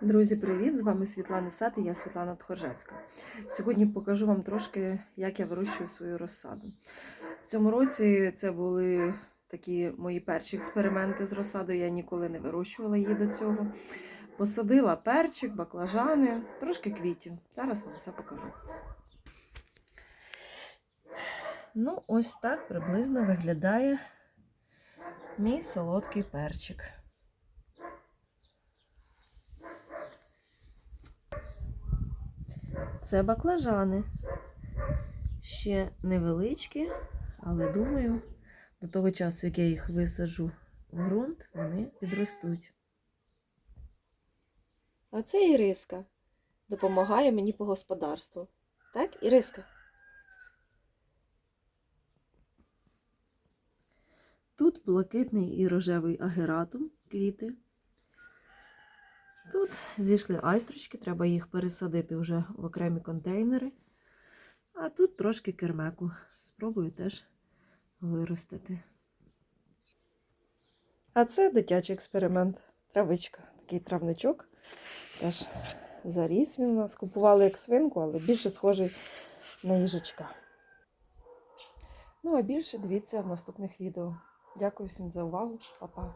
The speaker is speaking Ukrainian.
Друзі, привіт! З вами Світлана Сад і я Світлана Тхоржевська. Сьогодні покажу вам трошки, як я вирощую свою розсаду. В цьому році це були такі мої перші експерименти з розсадою. Я ніколи не вирощувала її до цього. Посадила перчик, баклажани, трошки квітів. Зараз вам все покажу. Ну, ось так приблизно виглядає мій солодкий перчик. Це баклажани. Ще невеличкі, але думаю, до того часу, як я їх висаджу в ґрунт, вони підростуть. А це Іриска. Допомагає мені по господарству. Так, Іриска? Тут блакитний і рожевий агератум, квіти. Тут зійшли айстрочки, треба їх пересадити вже в окремі контейнери. А тут трошки кермеку. Спробую теж виростити. А це дитячий експеримент. Травичка. Такий травничок. Теж заріс він у нас. Купували як свинку, але більше схожий на їжачка. Ну, а більше дивіться в наступних відео. Дякую всім за увагу. Па-па.